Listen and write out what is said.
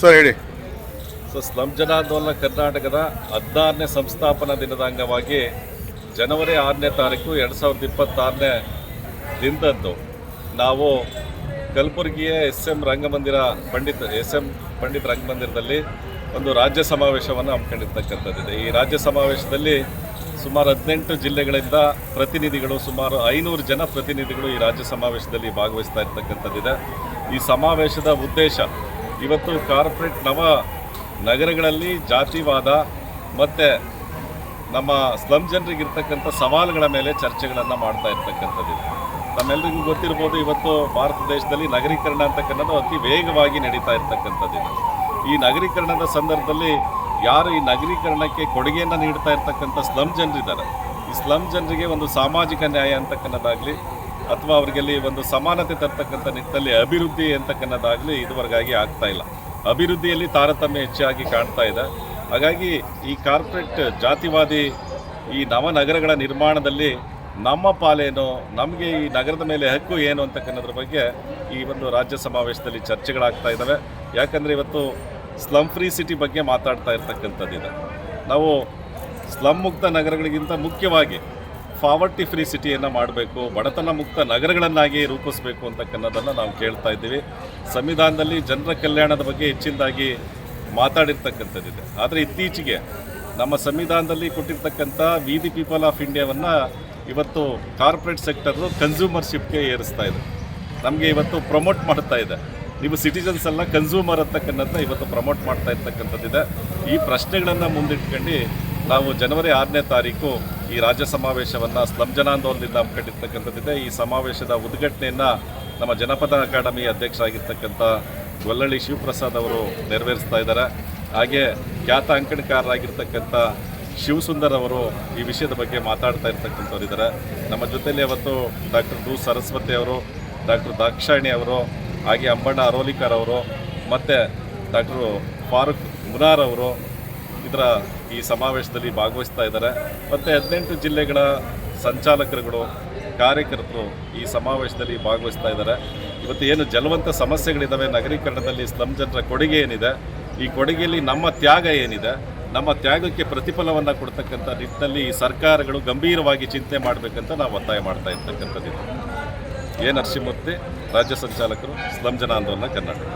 Sir ಹೇಳಿ. So slum ಜನಾಂದೋಲನ ಕರ್ನಾಟಕದ ಹದಿನಾರನೇ ಸಂಸ್ಥಾಪನಾ ದಿನದ ಅಂಗವಾಗಿ ಜನವರಿ ಆರನೇ ತಾರೀಕು ಎರಡು ಸಾವಿರದ ಇಪ್ಪತ್ತಾರನೇ ದಿನದಂದು ನಾವು ಕಲಬುರಗಿಯ ಎಸ್ ಎಂ ರಂಗಮಂದಿರ ಪಂಡಿತ್ ಎಸ್ ಎಂ ಪಂಡಿತ್ ರಂಗಮಂದಿರದಲ್ಲಿ ಒಂದು ರಾಜ್ಯ ಸಮಾವೇಶವನ್ನು ಹಮ್ಮಿಕೊಂಡಿರ್ತಕ್ಕಂಥದ್ದಿದೆ. ಈ ರಾಜ್ಯ ಸಮಾವೇಶದಲ್ಲಿ ಸುಮಾರು ಹದಿನೆಂಟು ಜಿಲ್ಲೆಗಳಿಂದ ಪ್ರತಿನಿಧಿಗಳು, ಸುಮಾರು ಐನೂರು ಜನ ಪ್ರತಿನಿಧಿಗಳು ಈ ರಾಜ್ಯ ಸಮಾವೇಶದಲ್ಲಿ ಭಾಗವಹಿಸ್ತಾ ಇರ್ತಕ್ಕಂಥದ್ದಿದೆ. ಈ ಸಮಾವೇಶದ ಉದ್ದೇಶ ಇವತ್ತು ಕಾರ್ಪೊರೇಟ್ ನವ ನಗರಗಳಲ್ಲಿ ಜಾತಿವಾದ ಮತ್ತು ನಮ್ಮ ಸ್ಲಮ್ ಜನರಿಗೆ ಇರ್ತಕ್ಕಂಥ ಸವಾಲುಗಳ ಮೇಲೆ ಚರ್ಚೆಗಳನ್ನು ಮಾಡ್ತಾ ಇರ್ತಕ್ಕಂಥದ್ದಿದೆ. ನಮ್ಮೆಲ್ಲರಿಗೂ ಗೊತ್ತಿರ್ಬೋದು ಇವತ್ತು ಭಾರತ ದೇಶದಲ್ಲಿ ನಗರೀಕರಣ ಅಂತಕ್ಕಂಥದ್ದು ಅತಿ ವೇಗವಾಗಿ ನಡೀತಾ ಇರ್ತಕ್ಕಂಥದ್ದಿದೆ. ಈ ನಗರೀಕರಣದ ಸಂದರ್ಭದಲ್ಲಿ ಯಾರು ಈ ನಗರೀಕರಣಕ್ಕೆ ಕೊಡುಗೆಯನ್ನು ನೀಡ್ತಾ ಇರ್ತಕ್ಕಂಥ ಸ್ಲಮ್ ಜನರಿದ್ದಾರೆ. ಈ ಸ್ಲಮ್ ಜನರಿಗೆ ಒಂದು ಸಾಮಾಜಿಕ ನ್ಯಾಯ ಅಂತಕ್ಕನ್ನೋದಾಗಲಿ ಅಥವಾ ಅವರಿಗೆಲ್ಲಿ ಒಂದು ಸಮಾನತೆ ತರ್ತಕ್ಕಂಥ ನಿಟ್ಟಿನಲ್ಲಿ ಅಭಿವೃದ್ಧಿ ಅಂತಕ್ಕನ್ನೋದಾಗಲಿ ಇದುವರೆಗಾಗಿ ಆಗ್ತಾ ಇಲ್ಲ. ಅಭಿವೃದ್ಧಿಯಲ್ಲಿ ತಾರತಮ್ಯ ಹೆಚ್ಚಾಗಿ ಕಾಣ್ತಾ ಇದೆ. ಹಾಗಾಗಿ ಈ ಕಾರ್ಪೊರೇಟ್ ಜಾತಿವಾದಿ ಈ ನವನಗರಗಳ ನಿರ್ಮಾಣದಲ್ಲಿ ನಮ್ಮ ಪಾಲೇನು, ನಮಗೆ ಈ ನಗರದ ಮೇಲೆ ಹಕ್ಕು ಏನು ಅಂತಕ್ಕನ್ನೋದ್ರ ಬಗ್ಗೆ ಈ ಒಂದು ರಾಜ್ಯ ಸಮಾವೇಶದಲ್ಲಿ ಚರ್ಚೆಗಳಾಗ್ತಾ ಇದ್ದಾವೆ ಯಾಕಂದರೆ ಇವತ್ತು ಸ್ಲಮ್ ಫ್ರೀ ಸಿಟಿ ಬಗ್ಗೆ ಮಾತಾಡ್ತಾ ಇರ್ತಕ್ಕಂಥದ್ದಿದೆ ನಾವು ಸ್ಲಮ್ ಮುಕ್ತ ನಗರಗಳಿಗಿಂತ ಮುಖ್ಯವಾಗಿ ಫಾವರ್ಟಿ ಫ್ರೀ ಸಿಟಿಯನ್ನು ಮಾಡಬೇಕು, ಬಡತನ ಮುಕ್ತ ನಗರಗಳನ್ನಾಗಿ ರೂಪಿಸಬೇಕು ಅಂತಕ್ಕನ್ನೋದನ್ನು ನಾವು ಕೇಳ್ತಾ ಇದ್ದೀವಿ. ಸಂವಿಧಾನದಲ್ಲಿ ಜನರ ಕಲ್ಯಾಣದ ಬಗ್ಗೆ ಹೆಚ್ಚಿನದಾಗಿ ಮಾತಾಡಿರ್ತಕ್ಕಂಥದ್ದಿದೆ ಆದರೆ ಇತ್ತೀಚೆಗೆ ನಮ್ಮ ಸಂವಿಧಾನದಲ್ಲಿ ಕೊಟ್ಟಿರ್ತಕ್ಕಂಥ ವಿ ದಿ ಪೀಪಲ್ ಆಫ್ ಇಂಡಿಯಾವನ್ನು ಇವತ್ತು ಕಾರ್ಪೊರೇಟ್ ಸೆಕ್ಟರು ಕನ್ಸ್ಯೂಮರ್ಶಿಪ್ಗೆ ಏರಿಸ್ತಾ ಇದೆ. ನಮಗೆ ಇವತ್ತು ಪ್ರಮೋಟ್ ಮಾಡ್ತಾ ಇದೆ. ನೀವು ಸಿಟಿಜನ್ಸ್ ಎಲ್ಲ ಕನ್ಸ್ಯೂಮರ್ ಅಂತಕ್ಕಂಥದ್ದನ್ನ ಇವತ್ತು ಪ್ರಮೋಟ್ ಮಾಡ್ತಾ ಇರ್ತಕ್ಕಂಥದ್ದಿದೆ. ಈ ಪ್ರಶ್ನೆಗಳನ್ನು ಮುಂದಿಟ್ಕೊಂಡು ನಾವು ಜನವರಿ ಆರನೇ ತಾರೀಕು ಈ ರಾಜ್ಯ ಸಮಾವೇಶವನ್ನು ಸ್ಲಂ ಜನಾಂದೋಲನದಿಂದ ಹಮ್ಮಿಕೊಂಡಿರ್ತಕ್ಕಂಥದ್ದಿದೆ. ಈ ಸಮಾವೇಶದ ಉದ್ಘಾಟನೆಯನ್ನು ನಮ್ಮ ಜನಪದ ಅಕಾಡೆಮಿ ಅಧ್ಯಕ್ಷರಾಗಿರ್ತಕ್ಕಂಥ ಗೊಲ್ಲಳ್ಳಿ ಶಿವಪ್ರಸಾದ್ ಅವರು ನೆರವೇರಿಸ್ತಾ ಇದ್ದಾರೆ. ಹಾಗೆ ಖ್ಯಾತ ಅಂಕಣಕಾರರಾಗಿರ್ತಕ್ಕಂಥ ಶಿವಸುಂದರ್ ಅವರು ಈ ವಿಷಯದ ಬಗ್ಗೆ ಮಾತಾಡ್ತಾ ಇರ್ತಕ್ಕಂಥವ್ರು ಇದ್ದಾರೆ ನಮ್ಮ ಜೊತೆಯಲ್ಲಿ ಅವತ್ತು ಡಾಕ್ಟರ್ ದು ಸರಸ್ವತಿ ಅವರು, ಡಾಕ್ಟರ್ ದಾಕ್ಷಾಯಣಿ ಅವರು ಹಾಗೆ ಅಂಬಣ್ಣ ಅರೋಲಿಕರ್ ಅವರು ಮತ್ತು ಡಾಕ್ಟರ್ ಫಾರೂಕ್ ಮುನಾರ್ ಅವರು ಇದರ ಈ ಸಮಾವೇಶದಲ್ಲಿ ಭಾಗವಹಿಸ್ತಾ ಇದ್ದಾರೆ. ಮತ್ತು ಹದಿನೆಂಟು ಜಿಲ್ಲೆಗಳ ಸಂಚಾಲಕರುಗಳು, ಕಾರ್ಯಕರ್ತರು ಈ ಸಮಾವೇಶದಲ್ಲಿ ಭಾಗವಹಿಸ್ತಾ ಇದ್ದಾರೆ. ಇವತ್ತು ಏನು ಜಲವಂತ ಸಮಸ್ಯೆಗಳಿದ್ದಾವೆ ನಗರೀಕರಣದಲ್ಲಿ ಸ್ಲಮ್ ಜನರ ಕೊಡುಗೆ ಏನಿದೆ, ಈ ಕೊಡುಗೆಯಲ್ಲಿ ನಮ್ಮ ತ್ಯಾಗ ಏನಿದೆ, ನಮ್ಮ ತ್ಯಾಗಕ್ಕೆ ಪ್ರತಿಫಲವನ್ನು ಕೊಡ್ತಕ್ಕಂಥ ನಿಟ್ಟಿನಲ್ಲಿ ಈ ಸರ್ಕಾರಗಳು ಗಂಭೀರವಾಗಿ ಚಿಂತನೆ ಮಾಡಬೇಕಂತ ನಾವು ಒತ್ತಾಯ ಮಾಡ್ತಾ ಇರ್ತಕ್ಕಂಥದ್ದು ಎ ನರಸಿಂಹಮೂರ್ತಿ ರಾಜ್ಯ ಸಂಚಾಲಕರು ಸ್ಲಂ ಜನ ಆಂದೋಲನ ಕರ್ನಾಟಕ.